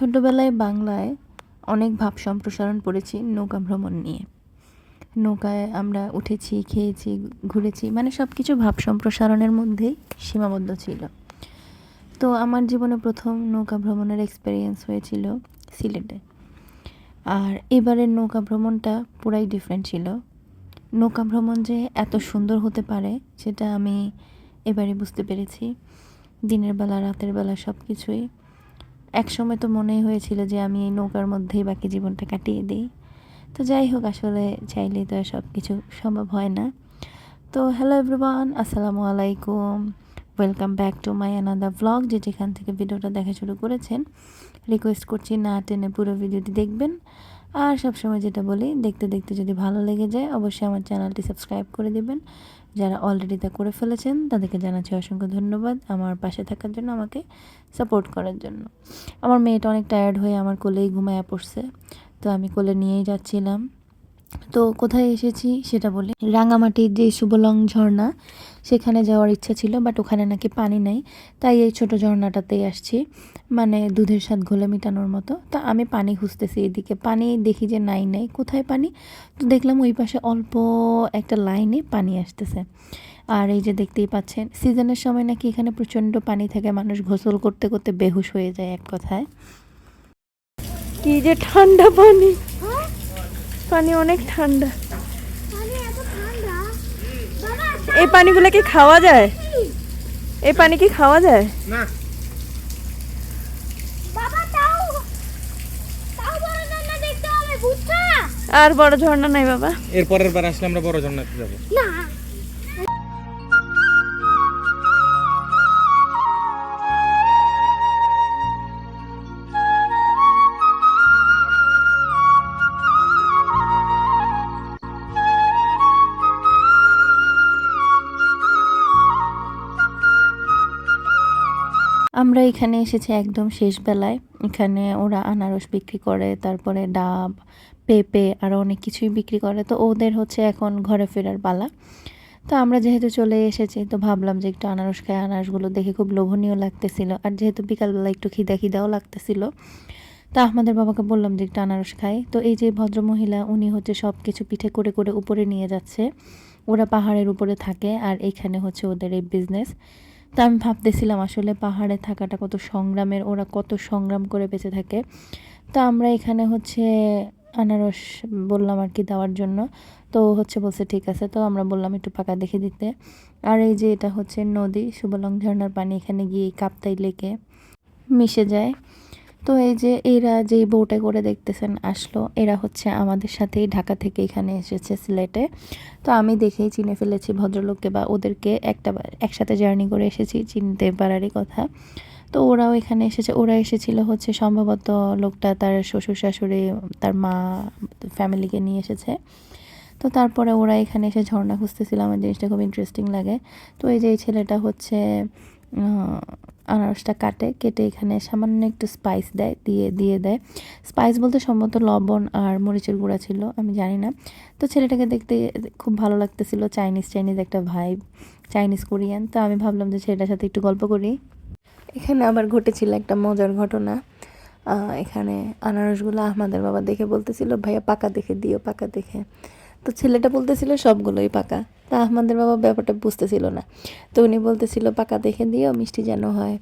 ছোট্টবেলায় বাংলায় অনেক ভাব সম্প্রসারণ পড়েছি নৌকা ভ্রমণ নিয়ে। নৌকায় আমরা উঠেছি, খেয়েছি, ঘুরেছি মানে সব কিছু ভাব সম্প্রসারণের মধ্যেই সীমাবদ্ধ ছিল। তো আমার জীবনে প্রথম নৌকা ভ্রমণের এক্সপিরিয়েন্স হয়েছিল সিলেটে। আর এবারের নৌকা ভ্রমণটা পুরাই ডিফারেন্ট ছিল। নৌকা ভ্রমণ যে এত সুন্দর হতে পারে, সেটা আমি এবারে বুঝতে পেরেছি। দিনের বেলা, রাতের বেলা সব কিছুই একসময় তো মনেই হয়েছিল যে আমি এই নৌকার মধ্যেই বাকি জীবনটা কাটিয়ে দিই। তো যাই হোক, আসলে চাইলেই তো সব কিছু সম্ভব হয় না। তো হ্যালো এভরিওয়ান আসসালামু আলাইকুম। Welcome back to my another vlog যে যেখান থেকে ভিডিওটা দেখা শুরু করেছেন। রিকোয়েস্ট করছি না টেনে পুরো ভিডিওটি দেখবেন। আর সবসময় যেটা বলি, দেখতে দেখতে যদি ভালো লেগে যায়, অবশ্যই আমার চ্যানেলটি সাবস্ক্রাইব করে দেবেন। যারা অলরেডি তা করে ফেলেছেন, তাদেরকে জানাচ্ছি অসংখ্য ধন্যবাদ আমার পাশে থাকার জন্য, আমাকে সাপোর্ট করার জন্য। আমার মেয়েটা অনেক টায়ার্ড হয়ে আমার কোলেই ঘুমায় পড়ছে, তো আমি কোলে নিয়েই যাচ্ছিলাম। তো কোথায় এসেছি সেটা বলি। রাঙামাটির যে সুবলং ঝর্ণা, সেখানে যাওয়ার ইচ্ছা ছিল বাট ওখানে নাকি পানি নেই, তাই এই ছোট ঝর্ণাটাতেই আসছি। মানে দুধের স্বাদ ঘোলে মিটানোর মতো। তা আমি পানি খুঁজতেছি এদিকে। পানি দেখি যে নাই নাই। কোথায় পানি? তো দেখলাম ওই পাশে অল্প একটা লাইনে পানি আসতেছে। আর এই যে দেখতেই পাচ্ছেন, সিজনের সময় নাকি এখানে প্রচণ্ড পানি থাকে, মানুষ গোসল করতে করতে বেহুশ হয়ে যায় এক কথায়। কি যে ঠান্ডা পানি। পানি অনেক ঠান্ডা। এই পানিগুলো কি খাওয়া যায়? এই পানি কি খাওয়া যায়? না। আর বড় ঝর্ণা নাই বাবা। এরপরের বার আসলে আমরা বড় ঝর্ণাতে যাব। না। আমরা এখানে এসেছি একদম শেষ বেলায়। এখানে ওরা আনারস বিক্রি করে, তারপরে ডাব, পেঁপে আরও অনেক কিছুই বিক্রি করে। তো ওদের হচ্ছে এখন ঘরে ফেরার পালা। তো আমরা যেহেতু চলে এসেছি, তো ভাবলাম যে একটু আনারস খাই। আনারসগুলো দেখে খুব লোভনীয় লাগতেছিল। আর যেহেতু বিকালবেলা একটু খিদা খিদাও লাগতেছিল, তা আমাদের বাবাকে বললাম যে একটু আনারস খাই। তো এই যে ভদ্রমহিলা, উনি হচ্ছে সব কিছু পিঠে করে করে উপরে নিয়ে যাচ্ছে। ওরা পাহাড়ের উপরে থাকে আর এইখানে হচ্ছে ওদের এই বিজনেস তা আমি ভাবতেছিলাম আসলে পাহাড়ে থাকাটা কত সংগ্রামের, ওরা কত সংগ্রাম করে বেঁচে থাকে। তো আমরা এখানে হচ্ছে আনারস বললাম আর কি দেওয়ার জন্য। তো হচ্ছে বলছে, ঠিক আছে। তো আমরা বললাম, একটু পাকা দেখে দিতে। আর এই যে এটা হচ্ছে নদী সুবলং ঝর্নার পানি এখানে গিয়ে কাপ্তাই লেকে মিশে যায়। তো এই যে এরা যেই বউটা করে দেখতেছেন আসলো, এরা হচ্ছে আমাদের সাথেই ঢাকা থেকে এখানে এসেছে সিলেটে। তো আমি দেখেই চিনে ফেলেছি ভদ্রলোককে বা ওদেরকে একটা একসাথে জার্নি করে এসেছি চিনতে পারারই কথা। তো ওরাও এখানে এসেছে, ওরা এসেছিল হচ্ছে সম্ভবত লোকটা তার শ্বশুর শাশুড়ি, তার মা ফ্যামিলিকে নিয়ে এসেছে। তো তারপরে ওরা এখানে এসে ঝর্ণা খুঁজতেছিল, আমার জিনিসটা খুব ইন্টারেস্টিং লাগে। তো এই যে এই ছেলেটা হচ্ছে আনারসটা কাটে, কেটে এখানে সামান্য একটু স্পাইস দেয়, দিয়ে দিয়ে দেয়। স্পাইস বলতে সম্ভবত লবণ আর মরিচের গুঁড়া ছিল, আমি জানি না। তো ছেলেটাকে দেখতে খুব ভালো লাগতেছিল চাইনিজ চাইনিজ একটা ভাইব চাইনিজ কোরিয়ান তো আমি ভাবলাম যে ছেলেটার সাথে একটু গল্প করি। এখানে আবার ঘটেছিল একটা মজার ঘটনা। এখানে আনারসগুলো আহমাদের বাবা দেখে বলতেছিল, ভাইয়া পাকা দেখে দিও, পাকা দেখে। তো ছেলেটা বলতেছিল, সবগুলোই পাকা। তা আহমাদের বাবা ব্যাপারটা বুঝতেছিল না। তো উনি বলতেছিল, পাকা দেখে দিও, মিষ্টি যেন হয়।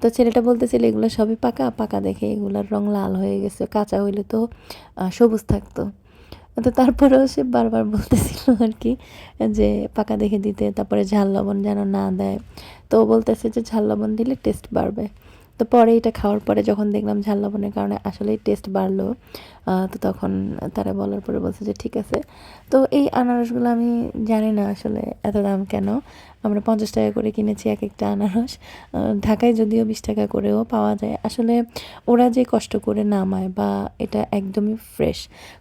তো ছেলেটা বলতেছিল, এগুলো সবই পাকা পাকা দেখে এগুলোর রং লাল হয়ে গেছে, কাঁচা হইলে তো সবুজ থাকতো। তো তারপরেও সে বারবার বলতেছিল আর কি, যে পাকা দেখে দিতে, তারপরে ঝাল লবণ যেন না দেয়। তো বলতেছে যে ঝাল লবণ দিলে টেস্ট বাড়বে। তো পরে এটা খাওয়ার পরে যখন দেখলাম ঝাল লবণের কারণে আসলেই টেস্ট বাড়লো তো তখন তারা বলার পরে বলছে যে ঠিক আছে। তো এই আনারসগুলো আমি জানি না আসলে এত দাম কেন। আমরা পঞ্চাশ টাকা করে কিনেছি এক একটা আনারস ঢাকায় যদিও বিশ টাকা করেও পাওয়া যায়। আসলে ওরা যে কষ্ট করে নামায় বা এটা একদমই ফ্রেশ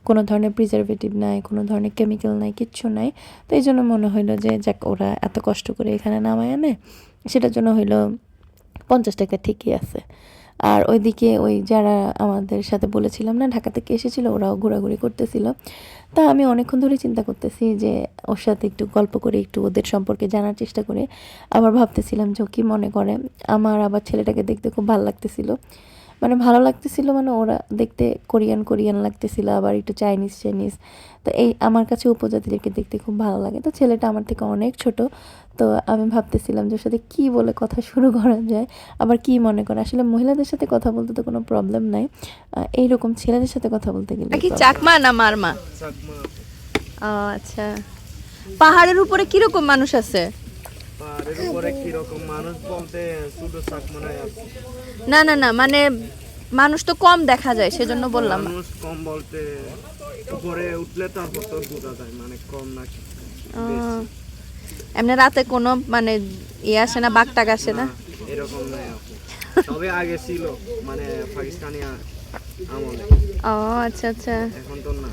কোনো ধরনের প্রিজারভেটিভ নাই, কোনো ধরনের কেমিক্যাল নাই, কিচ্ছু নাই, তো এই জন্য মনে হইল যে যাক ওরা এত কষ্ট করে এখানে নামায় আনে, সেটার জন্য হইল পঞ্চাশ টাকা ঠিকই আছে। আর ওইদিকে ওই যারা আমাদের সাথে বলেছিলাম না, ঢাকা থেকে এসেছিল, ওরাও ঘোরাঘুরি করতেছিল। তা আমি অনেকক্ষণ ধরে চিন্তা করতেছি যে, ওর সাথে একটু গল্প করে, একটু ওদের সম্পর্কে জানার চেষ্টা করে। আবার ভাবতেছিলাম যে কি মনে করে। আমার আবার ছেলেটাকে দেখতে খুব ভালো লাগতেছিল। মানে ভালো লাগতেছিল মানে ওরা দেখতে কোরিয়ান কোরিয়ান লাগতেছিল আবার একটু চাইনিজ চাইনিজ। তো এই আমার কাছে উপজাতিদেরকে দেখতে খুব ভালো লাগে। তো ছেলেটা আমার থেকে অনেক ছোট তো আমি ভাবতেছিলাম যে ওর সাথে কী বলে কথা শুরু করা যায় আবার কি মনে করে। আসলে মহিলাদের সাথে কথা বলতে তো কোনো প্রবলেম নাই। এইরকম ছেলেদের সাথে কথা বলতে গেলে কি চাকমা না মারমা? ও আচ্ছা। পাহাড়ের উপরে কীরকম মানুষ আছে? পাহাড়ের উপরে কীরকম মানুষ বলতে শুধু চাকমানায় আছে? না না না মানে মানুষ তো কম দেখা যায় সেজন্য বললাম। মানুষ কম বলতে উপরে উঠলে তারপর তো বোঝা যায় মানে কম নাকি এমনি রাতে কোনো মানে ইয়ে আসে না বাঘ টাক আসে না? এরকম তবে আগে ছিল মানে পাকিস্তানি আমলে। ও আচ্ছা আচ্ছা। এখন তো না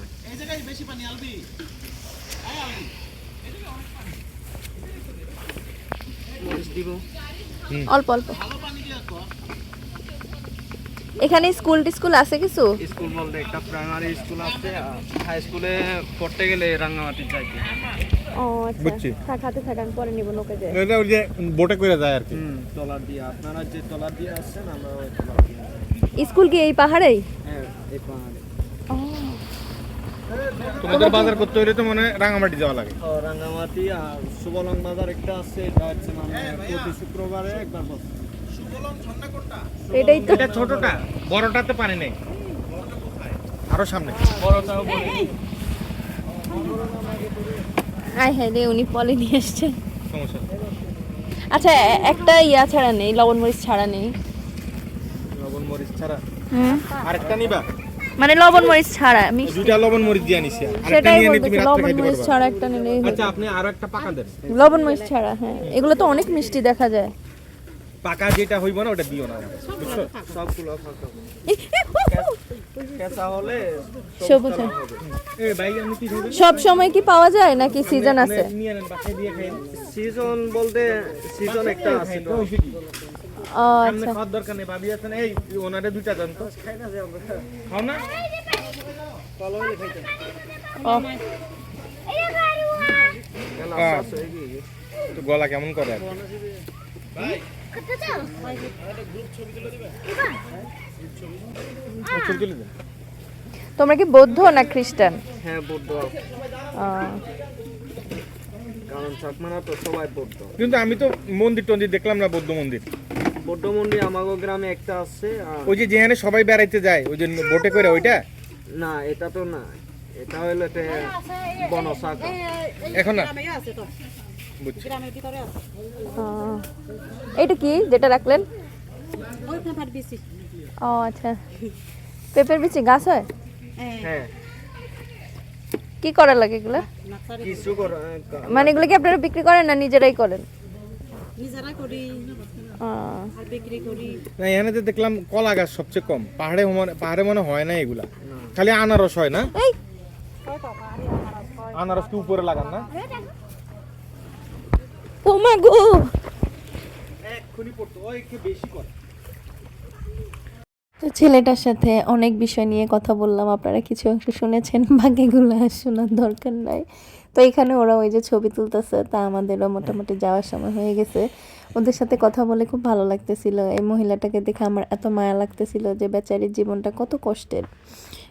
মরিচ দিব অল্প অল্প। এখানে স্কুল টিস্কুল আছে কিছু? স্কুল বলতে একটা প্রাইমারি স্কুল আছে হাই স্কুলে পড়তে গেলে রাঙ্গামাটি যাইতে। ও বুঝছি। থাক হাতে থাক আমি পরে নিব নৌকা যায়। এটা ওই যে বোটে করে যায় আর কি। তলার দিয়ে। আপনারা যে তলার দিয়ে আসছেন আমরা ওই তলার দিয়ে। স্কুল কি এই পাহাড়েই? হ্যাঁ এই পাহাড়ে। তোমাদের বাজার করতে হলে তো মনে হয় রাঙামাটি যাওয়া লাগে। ও, রাঙ্গামাটি আর সুবলং বাজার একটা আছে এটা হচ্ছে মানে প্রতি শুক্রবারে একবার বসে। এটাই তো। এটা ছোটটা বড়টাতে পানি নেই। আরও সামনে। বড়টাও বলি আয় হ্যাঁ রে উনি পলে নিয়ে এসছে। সমস্যা আচ্ছা একটা ইয়া ছাড়া নেই লবণ মরিচ ছাড়া নেই। লবণ মরিচ ছাড়া। হুম আরেকটা নিবা? মানে লবণ মরিচ ছাড়া মিষ্টি দুইটা লবণ মরিচ দিয়ে নিছি আরেকটা সেটাই বলতেছি লবণ মরিচ ছাড়া একটা নিলেই। আচ্ছা আপনি আরও একটা পাকা দেন লবণ মরিচ ছাড়া হ্যাঁ এগুলো তো অনেক মিষ্টি দেখা যায় পাকা যেটা হইব না ওটা দিও না বুঝছ সবগুলো সবুজ হয়। এ ভাই আমি কি খাইবেন সব সময় কি পাওয়া যায় নাকি সিজন আছে নিয়ে নেন বাসায় দিয়ে খাইন সিজন বলতে সিজন একটা আছে ও আচ্ছা। খাওয়ার দরকার নেই ভাবি আছেন এই ওনারে দুইটা দেন তো। খাও না? ও কেলা হ্যাঁ। আছে কি তো গলা কেমন করে? দেন। তোমরা কি বৌদ্ধ না খ্রিস্টান? হ্যাঁ বৌদ্ধ। কারণ তো সবাই বৌদ্ধ। কিন্তু আমি তো মন্দির টন্দির দেখলাম না বৌদ্ধ মন্দির। বৌদ্ধ আমাগো গ্রামে একটা আছে আর ওই যে যেখানে সবাই বেড়াইতে যায় ওই যে বোটে করে ওইটা? না এটা তো না। এটা হলো একটা বনশাখা এখন না? বুঝছি। এটা কি যেটা রাখলেন? ও আচ্ছা। পেঁপের বিচি গাছ হয়? হ্যাঁ। কি করা লাগে এগুলো? কিছু কর মানে এগুলো কি আপনারা বিক্রি করেন না নিজেরাই করেন? নিজেরা করি। না এখানে তো দেখলাম কলা গাছ সবচেয়ে কম। পাহাড়ে পাহাড়ে মনে হয় না এগুলা। খালি আনারস হয় না? আনারস কি উপরে লাগান না? ও মা গো। এক্ষুনি পড়তো। ওই একটু বেশি করে। তো ছেলেটার সাথে অনেক বিষয় নিয়ে কথা বললাম, আপনারা কিছু অংশ শুনেছেন, বাকিগুলো আর শোনার দরকার নাই। তো এখানে ওরা ওই যে ছবি তুলতেছে, তা আমাদেরও মোটামুটি যাওয়ার সময় হয়ে গেছে। ওদের সাথে কথা বলে খুব ভালো লাগতেছিল। এই মহিলাটাকে দেখে আমার এত মায়া লাগতেছিল যে বেচারির জীবনটা কত কষ্টের।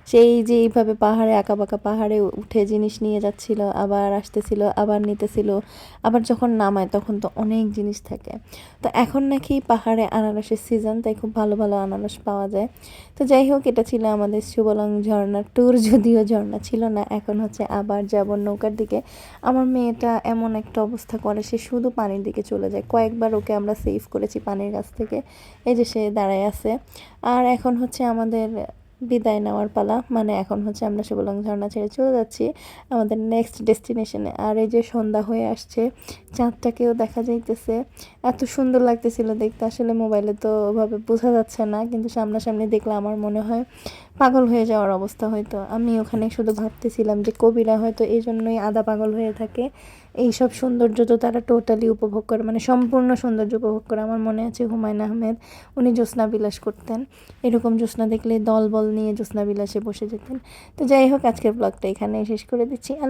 সেই যে এইভাবে পাহাড়ে, আঁকা বাঁকা পাহাড়ে উঠে জিনিস নিয়ে যাচ্ছিল, আবার আসতেছিল, আবার নিতেছিল, আবার যখন নামায় তখন তো অনেক জিনিস থাকে। তো এখন নাকি পাহাড়ে আনারসের সিজন তাই খুব ভালো ভালো আনারস পাওয়া যায়। তো যাই হোক, এটা ছিল আমাদের সুবলং ঝর্ণার ট্যুর যদিও ঝর্ণা ছিল না, এখন হচ্ছে আবার যাব নৌকার দিকে। আমার মেয়েটা এমন একটা অবস্থা করে, সে শুধু পানির দিকে চলে যায়। কয়েকবার ওকে আমরা সেভ করেছি পানির কাছ থেকে। এই যে সে দাঁড়ায় আছে। আর এখন হচ্ছে আমাদের বিদায় নেওয়ার পালা। মানে এখন হচ্ছে আমরা সুবলং ঝর্ণা ছেড়ে চলে যাচ্ছি। আমাদের নেক্সট ডেস্টিনেশনে আর এই যে সন্ধ্যা হয়ে আসছে, চাঁদটাকেও দেখা যাইতেছে। এত সুন্দর লাগতেছিল দেখতে। আসলে মোবাইলে তো ওভাবে বোঝা যাচ্ছে না, কিন্তু সামনাসামনি দেখলে আমার মনে হয় পাগল হয়ে যাওয়ার অবস্থা হয়তো। আমি ওখানে শুধু ভাবতেছিলাম যে কবিরা হয়তো এই জন্যই আদা পাগল হয়ে থাকে। এই সব সৌন্দর্য তো তারা টোটালি উপভোগ করে মানে সম্পূর্ণ সৌন্দর্য উপভোগ করে। আমার মনে আছে হুমায়ুন আহমেদ, উনি জ্যোৎস্না বিলাস করতেন। এরকম জ্যোৎস্না দেখলে দল বল নিয়ে জ্যোৎস্না বিলাসে বসে যেতেন। তো যাই হোক, আজকের ব্লগটা এখানে শেষ করে দিচ্ছি। আল্লাহ